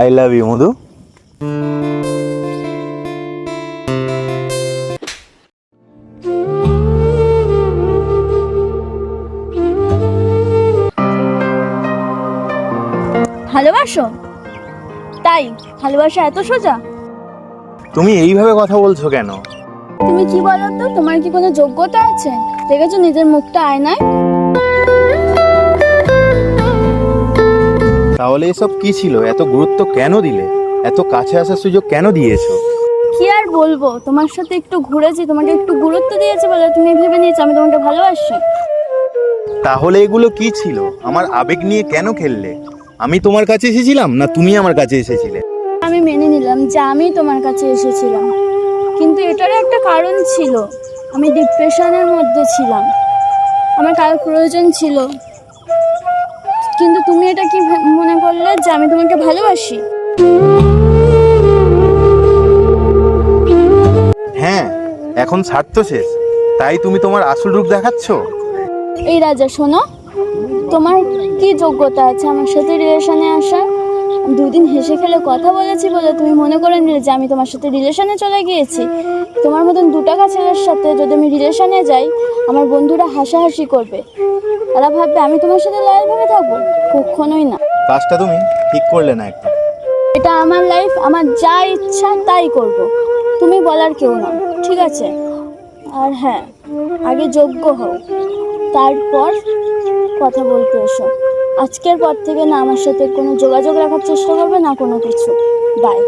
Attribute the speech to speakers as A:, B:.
A: I love you মধু
B: ভালোবাসো? তাই ভালোবাসা এত সোজা?
A: তুমি এইভাবে কথা বলছো কেন?
B: তুমি কি বলো তো তোমার কি কোনো যোগ্যতা আছে? দেখেছ নিজের মুখটা আয়নায়?
A: তাহলে এসব কি ছিল? এত গুরুত্ব কেন দিলে? এত কাছে আসার সুযোগ কেন দিয়েছ?
B: কি আর বলব? তোমার সাথে একটু ঘুরেছি তোমাকে একটু গুরুত্ব দিয়েছে বলে তুমি ভেবে নিয়েছো আমি তোমাকে ভালোবাসি।
A: তাহলে এগুলো কি ছিল? আমার আবেগ নিয়ে কেন খেললে? আমি তোমার কাছে এসেছিলাম না তুমি আমার কাছে এসেছিলে?
B: আমি মেনে নিলাম যে আমি তোমার কাছে এসেছিলাম। কিন্তু এটারও একটা কারণ ছিল। আমি ডিপ্রেশনের মধ্যে ছিলাম। আমার কারও প্রয়োজন ছিল। কিন্তু তুমি এটা কি মনে করলে যে আমি তোমাকে ভালোবাসি?
A: হ্যাঁ এখন স্বার্থ শেষ। তাই তুমি তোমার আসল রূপ দেখাচ্ছ?
B: এই রাজা শোনো। তোমার কি যোগ্যতা আছে আমার সাথে রিলেশনে আসার? দুদিন হেসে খেলে কথা বলেছি বলে তুমি মনে করে নিলে যে আমি তোমার সাথে রিলেশনে চলে গিয়েছি। তোমার মতন দু টাকা ছেলের সাথে যদি আমি রিলেশনে যাই আমার বন্ধুরা হাসাহাসি করবে। তারা ভাববে আমি তোমার সাথে লয়ালভাবে থাকব? কখনোই না।
A: কাজটা তুমি ঠিক করলে না একটু
B: এটা আমার লাইফ আমার যা ইচ্ছা তাই করব। তুমি বলার কেউ না ঠিক আছে? আর হ্যাঁ আগে যোগ্য হও। তারপর কথা বলতে এসো। আজকের পর থেকে না আমার সাথে কোনো যোগাযোগ রাখার চেষ্টা করবে না কোনো কিছু। বাই